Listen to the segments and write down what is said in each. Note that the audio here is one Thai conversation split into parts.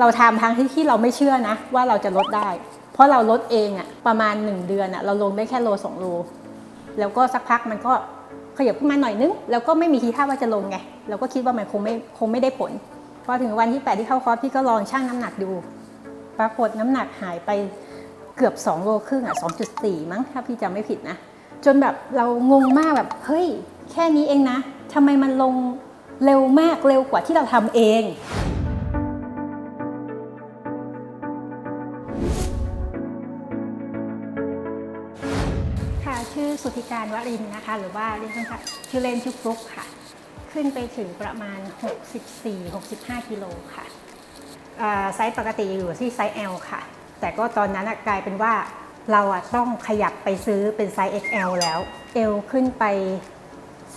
เราทำทั้งที่ที่เราไม่เชื่อนะ ว่าเราจะลดได้ เพราะเราลดเองอะประมาณ 1 เดือนอะเราลงได้แค่โลสองโล แล้วก็สักพักมันก็ขยับขึ้นมาหน่อยนึง แล้วก็ไม่มีทีท่าว่าจะลงไง เราก็คิดว่ามันคงไม่คงไม่ได้ผล พอถึงวันที่ 8 ที่เข้าคอร์สพี่ก็ลองชั่งน้ำหนักดู ปรากฏน้ำหนักหายไปเกือบ 2 โลครึ่งอะ 2.4 มั้งถ้าพี่จำไม่ผิดนะ จนแบบเรางงมากแบบเฮ้ยแค่นี้เองนะทำไมมันลงเร็วมากเร็วกว่าที่เราทำเอง ชื่อสุธิการวรินนะคะ หรือว่าเรียกสั้นๆชื่อเล่นชื่อฟลุกค่ะ ขึ้นไปถึงประมาณ 64-65 กิโลค่ะไซส์ปกติอยู่ที่ไซส์ L ค่ะ แต่ก็ตอนนั้นกลายเป็นว่าเราต้องขยับไปซื้อเป็นไซส์ XL แล้ว L ขึ้นไป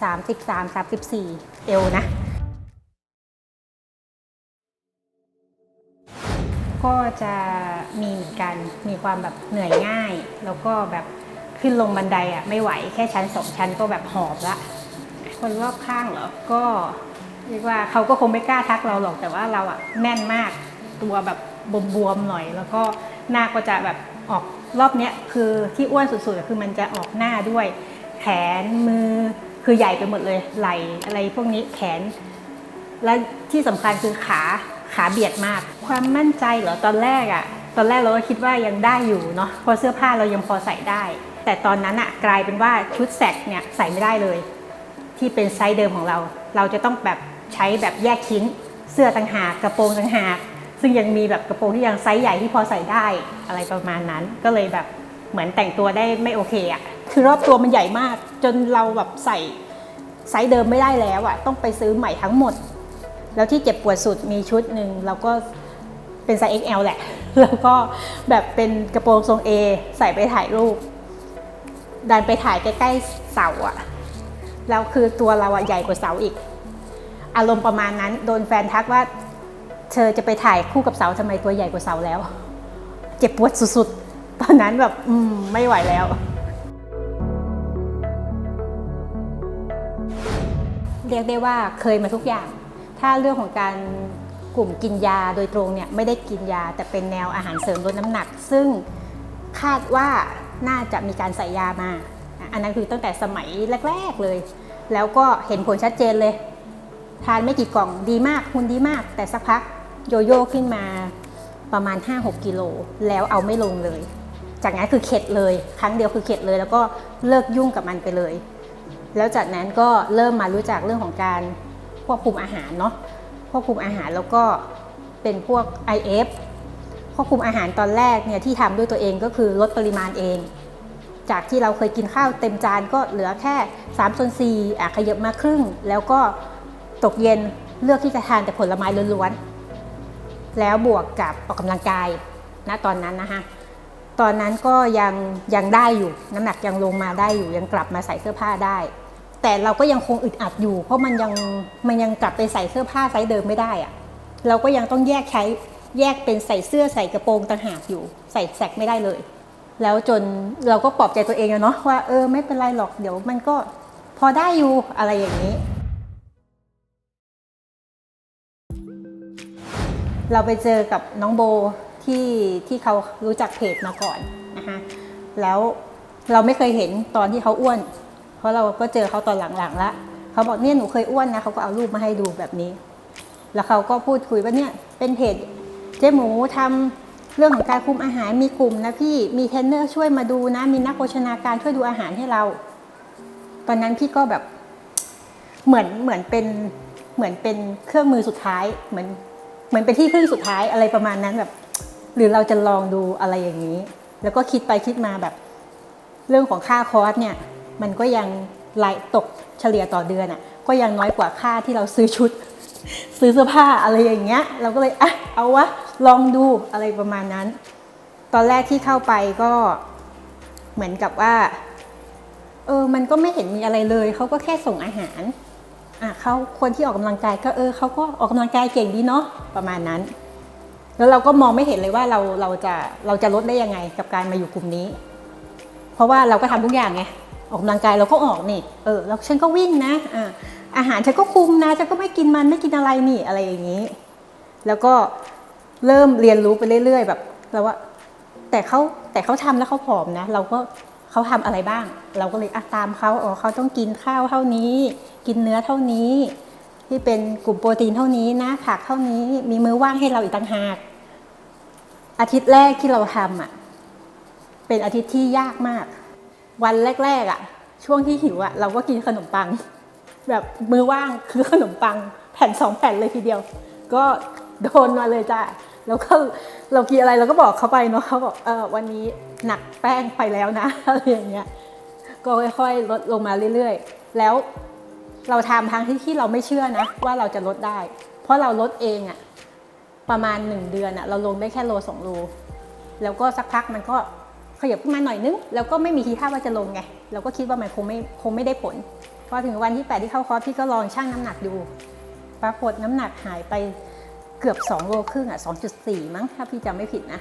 33-34 L นะ ก็จะมีเหมือนกันมีความแบบเหนื่อยง่าย แล้วก็แบบ ขึ้นลงบันไดอะไม่ไหวแค่ชั้นสองชั้นก็แบบหอบละ คนรอบข้างเหรอ ก็เรียกว่าเขาก็คงไม่กล้าทักเราหรอกแต่ว่าเราอะแน่นมากตัวแบบบวมๆหน่อย แล้วก็หน้าก็จะแบบออกรอบเนี้ยคือที่อ้วนสุดๆคือมันจะออกหน้าด้วย แขนมือคือใหญ่ไปหมดเลยไหล่อะไรพวกนี้แขน และที่สำคัญคือขาขาเบียดมาก ความมั่นใจเหรอตอนแรกอะตอนแรกเราก็คิดว่ายังได้อยู่เนาะเพราะเสื้อผ้าเรายังพอใส่ได้ แต่ตอนนั้นอะกลายเป็นว่าชุดแสกเนี่ยใส่ไม่ได้เลย ที่เป็นไซส์เดิมของเรา เราจะต้องแบบใช้แบบแยกชิ้น เสื้อต่างหากกระโปรงต่างหาก ซึ่งยังมีแบบกระโปรงที่ยังไซส์ใหญ่ที่พอใส่ได้อะไรประมาณนั้น ก็เลยแบบเหมือนแต่งตัวได้ไม่โอเคอะคือรอบตัวมันใหญ่มาก จนเราแบบใส่ไซส์เดิมไม่ได้แล้วอะต้องไปซื้อใหม่ทั้งหมด แล้วที่เจ็บปวดสุดมีชุดหนึ่งเราก็เป็นไซส์ XL แหละ แล้วก็แบบเป็นกระโปรงทรง A ใส่ไปถ่ายรูป ดันไปถ่ายใกล้ๆเสาอะแล้วคือตัวเราอะใหญ่กว่าเสาอีก อารมณ์ประมาณนั้น โดนแฟนทักว่า เธอจะไปถ่ายคู่กับเสาทำไมตัวใหญ่กว่าเสาแล้ว เจ็บปวดสุดๆ ตอนนั้นแบบอืมไม่ไหวแล้ว เรียกได้ว่าเคยมาทุกอย่าง ถ้าเรื่องของการกลุ่มกินยาโดยตรงเนี่ยไม่ได้กินยาแต่เป็นแนวอาหารเสริมลดน้ำหนัก ซึ่งคาดว่า น่าจะมีการใส่ยามา อันนั้นคือตั้งแต่สมัยแรก ๆเลย แล้วก็เห็นผลชัดเจนเลย ทานไม่กี่กล่องดีมากคุณดีมาก แต่สักพักโยโย่ขึ้นมาประมาณ 5-6 กิโล แล้วเอาไม่ลงเลย จากนั้นคือเข็ดเลย ครั้งเดียวคือเข็ดเลย แล้วก็เลิกยุ่งกับมันไปเลย แล้วจากนั้นก็เริ่มมารู้จักเรื่องของการควบคุมอาหารเนาะควบคุมอาหารแล้วก็เป็นพวก IF ควบคุมอาหารตอนแรกเนี่ยที่ทำด้วยตัวเองก็คือลดปริมาณเอง จากที่เราเคยกินข้าวเต็มจานก็เหลือแค่3ส่วน4อะขยับมาครึ่ง แล้วก็ตกเย็นเลือกที่จะทานแต่ผลไม้ล้วนๆ แล้วบวกกับออกกำลังกายณตอนนั้นนะคะตอนนั้นก็ยังยังได้อยู่น้ำหนักยังลงมาได้อยู่ยังกลับมาใส่เสื้อผ้าได้ แต่เราก็ยังคงอึดอัดอยู่ เพราะมันยังมันยังกลับไปใส่เสื้อผ้าไซส์เดิมไม่ได้อะเราก็ยังต้องแยกใช้ แยกเป็นใส่เสื้อใส่กระโปรงต่างหากอยู่ ใส่แสกไม่ได้เลย แล้วจนเราก็ปลอบใจตัวเองอะเนาะว่าเออไม่เป็นไรหรอกเดี๋ยวมันก็พอได้อยู่อะไรอย่างนี้ เราไปเจอกับน้องโบที่ที่เขารู้จักเพจมาก่อนนะคะแล้วเราไม่เคยเห็นตอนที่เขาอ้วน เพราะเราก็เจอเขาตอนหลังๆแล้วเขาบอกเนี่ยหนูเคยอ้วนนะเขาก็เอารูปมาให้ดูแบบนี้ แล้วเขาก็พูดคุยว่าเนี่ยเป็นเพจ เจ๊หมูทำเรื่องของการคุมอาหารมีกลุ่มนะพี่มีเทรนเนอร์ช่วยมาดูนะ มีนักโภชนาการช่วยดูอาหารให้เรา ตอนนั้นพี่ก็แบบเหมือนเหมือนเป็นเหมือนเป็นเครื่องมือสุดท้ายเหมือนเหมือนเป็นที่พึ่งสุดท้ายอะไรประมาณนั้นแบบ หรือเราจะลองดูอะไรอย่างนี้ แล้วก็คิดไปคิดมาแบบ เรื่องของค่าคอร์สเนี่ย มันก็ยังรายตกเฉลี่ยต่อเดือนอะ่ะก็ยังน้อยกว่าค่าที่เราซื้อชุด ซื้อเสื้อผ้าอะไรอย่างเงี้ย เราก็เลยอะเอาวะลองดูอะไรประมาณนั้น ตอนแรกที่เข้าไปก็เหมือนกับว่า เออ มันก็ไม่เห็นมีอะไรเลย เขาก็แค่ส่งอาหาร อะเขาคนที่ออกกำลังกายก็เออเขาก็ออกกำลังกายเก่งดีเนาะประมาณนั้น แล้วเราก็มองไม่เห็นเลยว่าเราเราจะเราจะลดได้ยังไงกับการมาอยู่กลุ่มนี้ เพราะว่าเราก็ทำทุกอย่างไงออกกำลังกายเราก็ออกนี่ เออ แล้วฉันก็วิ่งนะ อ่า อาหารฉันก็คุมนะฉันก็ไม่กินมันไม่กินอะไรนี่อะไรอย่างนี้ แล้วก็เริ่มเรียนรู้ไปเรื่อย ๆ แบบเราว่าแต่เขาแต่เขาทำแล้วเขาผอมนะ เราก็เขาทำอะไรบ้าง เราก็เลยอะตามเขาอ๋อเขาต้องกินข้าวเท่านี้ กินเนื้อเท่านี้ ที่เป็นกลุ่มโปรตีนเท่านี้นะผักเท่านี้มีมื้อว่างให้เราอีกต่างหากอาทิตย์แรกที่เราทำอะเป็นอาทิตย์ที่ยากมาก วันแรก ๆ อะ ช่วงที่หิวอะ เราก็กินขนมปัง แบบมือว่างคือขนมปังแผ่นสองแผ่นเลยทีเดียว ก็โดนมาเลยจ้ะแล้วก็เรากินอะไรเราก็บอกเขาไปเนาะเขาบอกเออวันนี้หนักแป้งไปแล้วนะอะไรอย่างเงี้ยก็ค่อยๆลดลงมาเรื่อยๆ แล้วเราทำทางที่ที่เราไม่เชื่อนะว่าเราจะลดได้ เพราะเราลดเองอะประมาณหนึ่งเดือนอะเราลงได้แค่โลสองโลแล้วก็สักพักมันก็ขยับขึ้นมาหน่อยนึง แล้วก็ไม่มีทีท่าว่าจะลงไง เราก็คิดว่ามันคงไม่คงไม่ได้ผล พอถึงวันที่ 8 ที่เข้าคอร์สพี่ก็ลองชั่งน้ำหนักดู ปรากฏน้ำหนักหายไปเกือบ 2 โลครึ่งอะ 2.4 มั้งถ้าพี่จำไม่ผิดนะ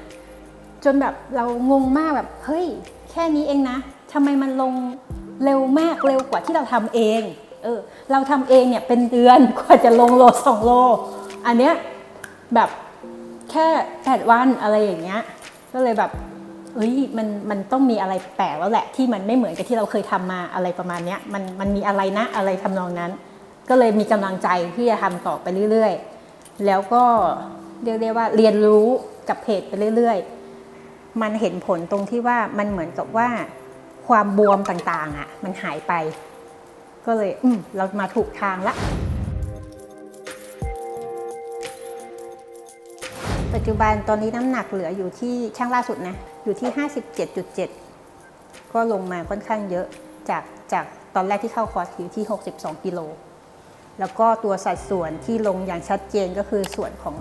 จนแบบเรางงมากแบบ เฮ้ย แค่นี้เองนะทำไมมันลงเร็วมากเร็วกว่าที่เราทำเอง เออ เราทำเองเนี่ยเป็นเดือนกว่าจะลงโล 2 โล อันเนี้ยแบบแค่แปดวันอะไรอย่างเงี้ย ก็เลยแบบ เฮ้ยมันมันต้องมีอะไรแปลกแล้วแหละที่มันไม่เหมือนกับที่เราเคยทำมาอะไรประมาณเนี้ยมันมันมีอะไรนะอะไรทำนองนั้น ก็เลยมีกำลังใจที่จะทำต่อไปเรื่อยๆ แล้วก็เรียกได้ว่าเรียนรู้กับเพจไปเรื่อยๆ มันเห็นผลตรงที่ว่ามันเหมือนกับว่าความบวมต่างๆอะมันหายไป ก็เลยอืมเรามาถูกทางละปัจจุบันตอนนี้น้ำหนักเหลืออยู่ที่ช่างล่าสุดนะ อยู่ที่ 57.7 ก็ลงมาค่อนข้างเยอะจากจากตอนแรกที่เข้าคอร์สอยู่ที่ 62 กิโล แล้วก็ตัวสัดส่วนที่ลงอย่างชัดเจนก็คือส่วนของ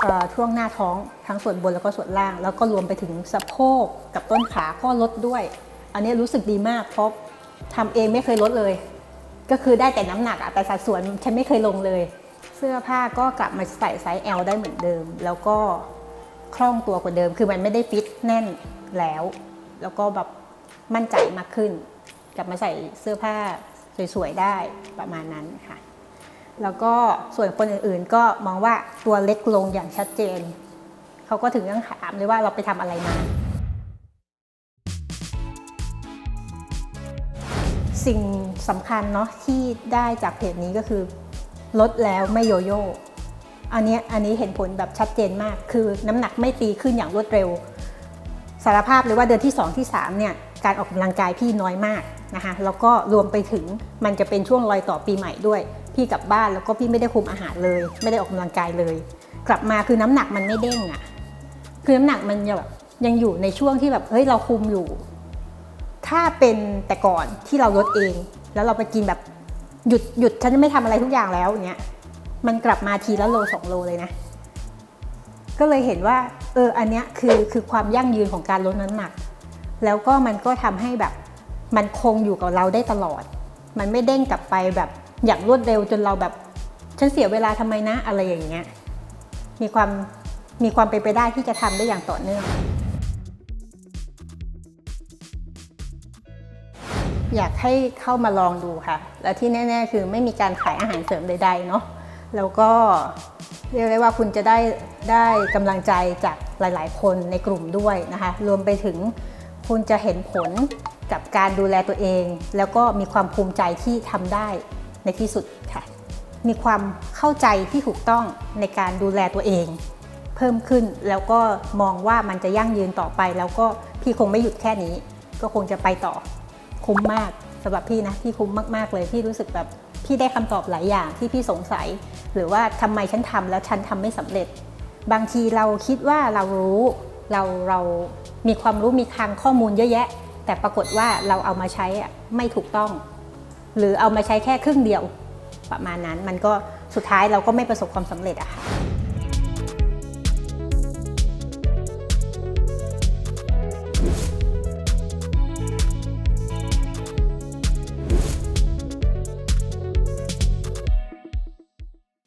เอ่อช่วงหน้าท้องทั้งส่วนบนแล้วก็ส่วนล่าง แล้วก็รวมไปถึงสะโพกกับต้นขาก็ลดด้วย อันนี้รู้สึกดีมากเพราะทำเองไม่เคยลดเลย ก็คือได้แต่น้ำหนักอะแต่สัดส่วนฉันไม่เคยลงเลย เสื้อผ้าก็กลับมาใส่ไซส์ L ได้เหมือนเดิม แล้วก็ คล่องตัวกว่าเดิม คือมันไม่ได้ฟิตแน่นแล้ว แล้วก็แบบมั่นใจมากขึ้น กลับมาใส่เสื้อผ้าสวยๆได้ประมาณนั้นค่ะ แล้วก็ส่วนคนอื่นๆ ก็มองว่าตัวเล็กลงอย่างชัดเจน เขาก็ถึงต้องถามเลยว่าเราไปทำอะไรมาสิ่งสำคัญเนาะที่ได้จากเพจนี้ก็คือ ลดแล้วไม่โยโย่ อันนี้อันนี้เห็นผลแบบชัดเจนมาก คือน้ำหนักไม่ตีขึ้นอย่างรวดเร็ว สารภาพเลยว่าเดือนที่ 2 ที่3เนี่ยการออกกำลังกายพี่น้อยมากนะคะแล้วก็รวมไปถึงมันจะเป็นช่วงรอยต่อปีใหม่ด้วย พี่กลับบ้านแล้วก็พี่ไม่ได้คุมอาหารเลย ไม่ได้ออกกำลังกายเลย กลับมาคือน้ำหนักมันไม่เด้งอะคือน้ำหนักมันแบบยังอยู่ในช่วงที่แบบเฮ้ยเราคุมอยู่ ถ้าเป็นแต่ก่อนที่เราลดเอง แล้วเราไปกินแบบหยุดหยุดฉันจะไม่ทำอะไรทุกอย่างแล้วอย่างเงี้ย มันกลับมาทีละโลสองโลเลยนะ ก็เลยเห็นว่า เอออันเนี้ยคือคือความยั่งยืนของการลดน้ำหนัก แล้วก็มันก็ทำให้แบบมันคงอยู่กับเราได้ตลอด มันไม่เด้งกลับไปแบบอย่างรวดเร็วจนเราแบบฉันเสียเวลาทำไมนะอะไรอย่างเงี้ยมีความมีความเป็นไปได้ที่จะทำได้อย่างต่อเนื่อง อยากให้เข้ามาลองดูค่ะ และที่แน่ ๆ คือไม่มีการขายอาหารเสริมใด ๆ เนาะ แล้วก็เรียกได้ว่าคุณจะได้ได้กำลังใจจากหลาย ๆ คนในกลุ่มด้วยนะคะ รวมไปถึงคุณจะเห็นผลกับการดูแลตัวเอง แล้วก็มีความภูมิใจที่ทำได้ในที่สุดค่ะ มีความเข้าใจที่ถูกต้องในการดูแลตัวเอง เพิ่มขึ้นแล้วก็มองว่ามันจะยั่งยืนต่อไป แล้วก็พี่คงไม่หยุดแค่นี้ ก็คงจะไปต่อคุ้มมากสำหรับพี่นะพี่คุ้มมาก ๆ เลยพี่รู้สึกแบบ พี่ได้คำตอบหลายอย่างที่พี่สงสัย หรือว่าทำไมฉันทำแล้วฉันทำไม่สำเร็จ บางทีเราคิดว่าเรารู้เราเรามีความรู้มีทางข้อมูลเยอะแยะ แต่ปรากฏว่าเราเอามาใช้ไม่ถูกต้อง หรือเอามาใช้แค่ครึ่งเดียวประมาณนั้น มันก็สุดท้ายเราก็ไม่ประสบความสำเร็จอะค่ะ